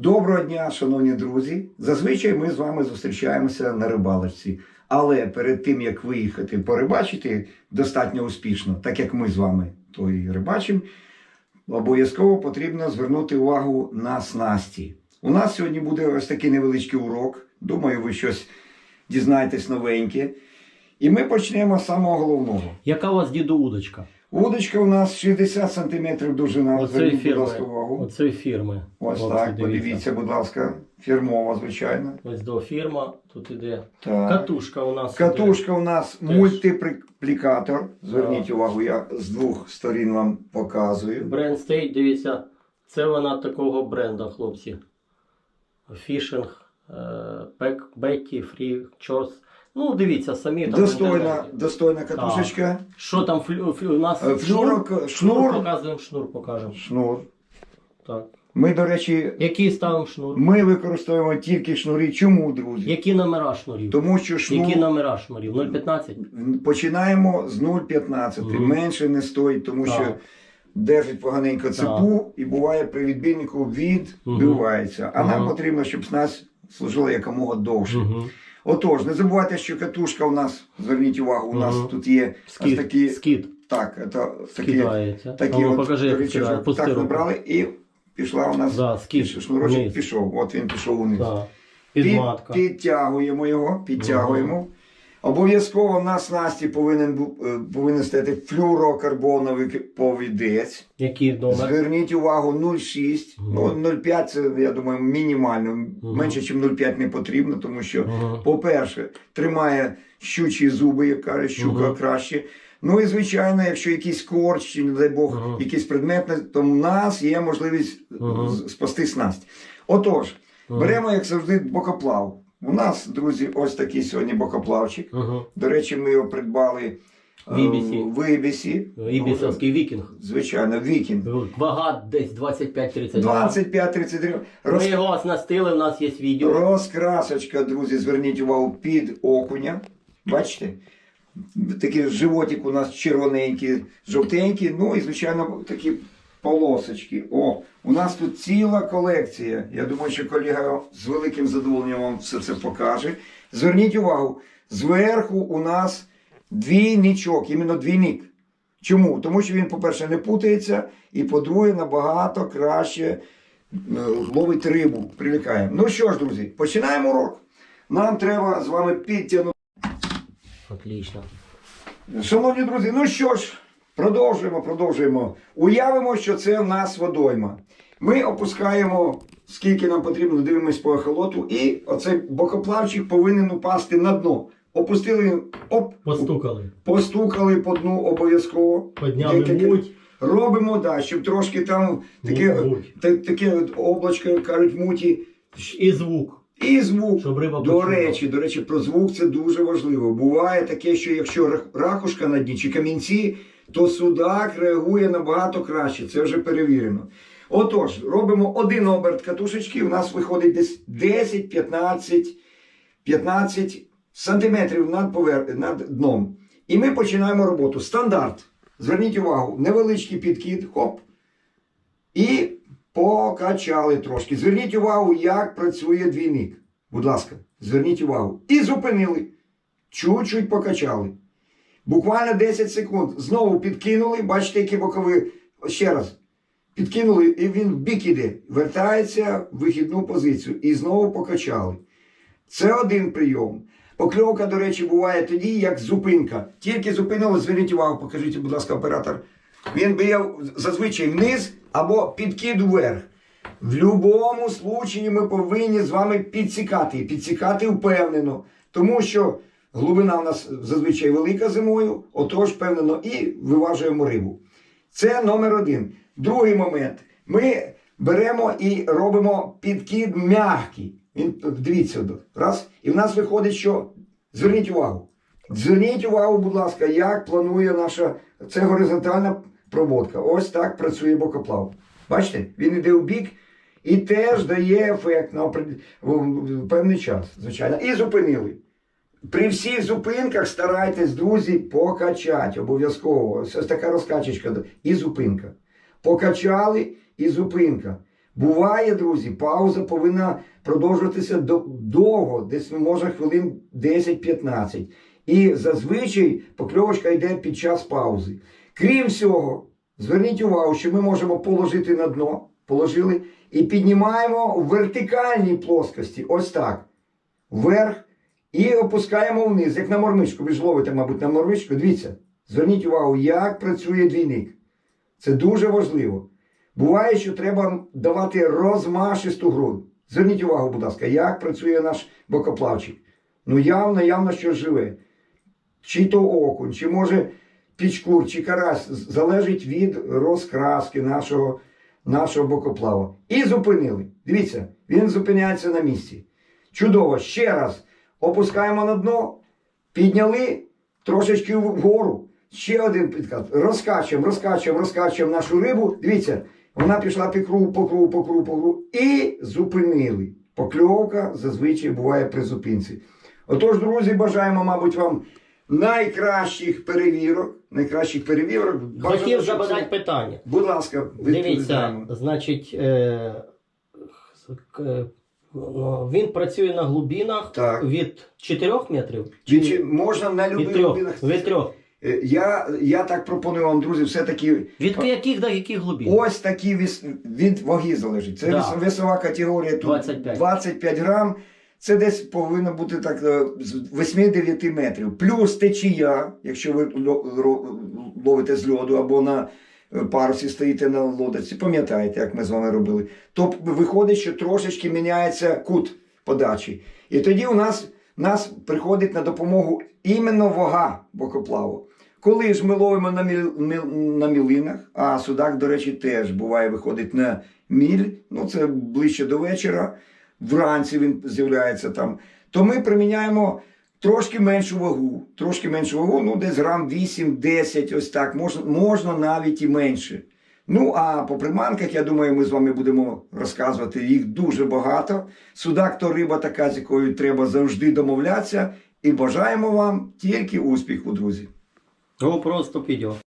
Доброго дня, шановні друзі. Зазвичай ми з вами зустрічаємося на рибалочці. Але перед тим як виїхати порибачити достатньо успішно, так як ми з вами то і рибачимо, обов'язково потрібно звернути увагу на снасті. У нас сьогодні буде ось такий невеличкий урок. Думаю, ви щось дізнаєтесь новеньке. І ми почнемо з самого головного. Яка у вас діду удочка? Удочка у нас 60 см довжина. Оцеї Зверніть, будь фірми. ласка, увагу. Оцеї фірми. Ось Хлопці, так, подивіться, будь ласка, фірмова, звичайно. Ось до фірма, тут іде. Так. Катушка у нас. Катушка у нас Теж. мультиплікатор. Зверніть Так. увагу, я з двох сторін вам показую. Бренд стоїть, дивіться. Це вона такого бренда, хлопці. Фішинг, Бекі, Фрі, Чорс. Ну, дивіться, самі там. Достойна, інтернеті. достойна катушечка. Що там флю, флю, у нас Е, флюрок, шнур, шнур. показуємо, шнур покажемо. Шнур. Так. Ми, до речі, Який ставимо шнур? ми використовуємо тільки шнурі. Чому, друзі? Які номера шнурів? Тому що шнур Які номера шнурів? 0,15? починаємо з 0,15. Мгм. Менше не стоїть, тому Так. що держить поганенько цепу і буває при відбійнику відбивається. А нам Мгм. потрібно, щоб снасть служила якомога довше. Угу. Отож, не забувайте, що катушка у нас, зверніть увагу, у нас Мгм. тут є ось Скид, такі. скид Так, це такі, скидається. такі ну, от покажи, як рычажок. скидає. Пусти Так руку. набрали і пішла у нас Да, скид. піш- шнурочок вниз. пішов. От він пішов униз. Да. Під- Підматка. підтягуємо його, підтягуємо. Обов'язково на снасті повинен, е, повинен стояти флюрокарбоновий повідець. Який номер? Зверніть увагу 0,6. Мгм. Ну, 0,5 це, я думаю, мінімально. Менше, ніж 0,5 не потрібно, тому що Мгм. по-перше, тримає щучі зуби, як каже, щука Мгм. краще. Ну і звичайно, якщо якийсь корч, чи, не дай Бог, Мгм. якийсь предмет, то в нас є можливість Мгм. з- спасти снасть. Отож, Мгм. беремо, як завжди, бокоплав. У нас, друзі, ось такий сьогодні бокоплавчик. Мгм. До речі, ми його придбали е, В Ібісі. в Ібісі. Ібісовський вікінг. Звичайно, вікінг. Вага десь 25-30 25-33. Роз... Ми його оснастили, у нас є відео. Розкрасочка, друзі, зверніть увагу під окуня. Бачите? Такий животик у нас червоненький, жовтенький, ну і, звичайно, такі полосочки. О, у нас тут ціла колекція. Я думаю, що колега з великим задоволенням вам все це покаже. Зверніть увагу, зверху у нас двійничок, іменно двійник. Чому? Тому що він, по-перше, не путається, і по-друге, набагато краще е, ловить рибу, привлікає. Ну що ж, друзі, починаємо урок. Нам треба з вами підтягнути. Отлично. Шановні друзі, ну що ж, продовжуємо, продовжуємо. Уявимо, що це в нас водойма. Ми опускаємо, скільки нам потрібно, дивимось по ехолоту, і оцей бокоплавчик повинен упасти на дно. Опустили, оп, Постукали. постукали по дну обов'язково. Підняли Декілька- муть. Робимо, да, щоб трошки там таке, Муть. та- таке от облачко, як кажуть, муті. І звук. І звук. Щоб риба До почула. речі, до речі, про звук це дуже важливо. Буває таке, що якщо рах- ракушка на дні чи камінці, то судак реагує набагато краще. Це вже перевірено. Отож, робимо один оберт катушечки. У нас виходить десь 10-15 15 сантиметрів над, повер... над дном. І ми починаємо роботу. Стандарт. Зверніть увагу, невеличкий підкид, хоп. І покачали трошки. Зверніть увагу, як працює двійник. Будь ласка, зверніть увагу. І зупинили. Чуть-чуть покачали. Буквально 10 секунд. Знову підкинули. Бачите, які бокові. Ще раз. Підкинули, і він бік іде. Вертається в вихідну позицію. І знову покачали. Це один прийом. Покльовка, до речі, буває тоді, як зупинка. Тільки зупинили, зверніть увагу, покажіть, будь ласка, оператор. Він б'є зазвичай вниз або підкид вверх. В будь-якому случаї ми повинні з вами підсікати. Підсікати впевнено. Тому що глибина у нас зазвичай велика зимою, отож, впевнено, і виважуємо рибу. Це номер один. Другий момент. Ми беремо і робимо підкид м'який. Він дивіться, раз. І в нас виходить, що зверніть увагу. Зверніть увагу, будь ласка, як планує наша це горизонтальна проводка. Ось так працює бокоплав. Бачите, він йде в бік і теж дає ефект на певний час, звичайно. І зупинили. При всіх зупинках старайтесь, друзі, покачати обов'язково. Ось така розкачечка. І зупинка. Покачали і зупинка. Буває, друзі, пауза повинна продовжуватися довго, десь може хвилин 10-15. І зазвичай покльовочка йде під час паузи. Крім всього, зверніть увагу, що ми можемо положити на дно, положили, і піднімаємо в вертикальній плоскості, ось так, вверх, і опускаємо вниз, як на мормичку. Ви ж ловите, мабуть, на мормичку. Дивіться, зверніть увагу, як працює двійник. Це дуже важливо. Буває, що треба давати розмашисту гру. Зверніть увагу, будь ласка, як працює наш бокоплавчик. Ну, явно, явно щось живе. Чи то окунь, чи може пічкур, чи карась, залежить від розкраски нашого, нашого бокоплава. І зупинили. Дивіться, він зупиняється на місці. Чудово. Ще раз опускаємо на дно, підняли трошечки вгору. Ще один підкат. Розкачуємо, розкачуємо, розкачуємо нашу рибу. Дивіться, вона пішла по кругу, по кругу, по кругу, по кругу. І зупинили. Покльовка зазвичай буває при зупинці. Отож, друзі, бажаємо, мабуть, вам найкращих перевірок. Найкращих перевірок. Бажано, Хотів запитати питання. Будь ласка, Дивіться, значить, е, він працює на глибинах Так. від 4 метрів Чи, чи можна на від любих глибинах? Від 3. Е, Я, я так пропоную вам, друзі, все-таки Від яких до яких глибин? ось такі віс... від ваги залежить. Це Да. вес- весова категорія тут 25. 25 грам. Це десь повинно бути так е, з 8-9 метрів. Плюс течія, якщо ви ло- ловите з льоду або на е, парусі стоїте на лодочці, пам'ятаєте, як ми з вами робили, то виходить, що трошечки міняється кут подачі. І тоді у нас, нас приходить на допомогу іменно вага бокоплаву. Коли ж ми ловимо на, міл, міл- на мілинах, а судак, до речі, теж буває виходить на міль, ну це ближче до вечора, вранці він з'являється там, то ми приміняємо трошки меншу вагу, трошки меншу вагу, ну десь грам 8-10, ось так, можна, можна навіть і менше. Ну, а по приманках, я думаю, ми з вами будемо розказувати. Їх дуже багато. Судак то риба така, з якою треба завжди домовлятися. І бажаємо вам тільки успіху, друзі. Ну, просто підйом.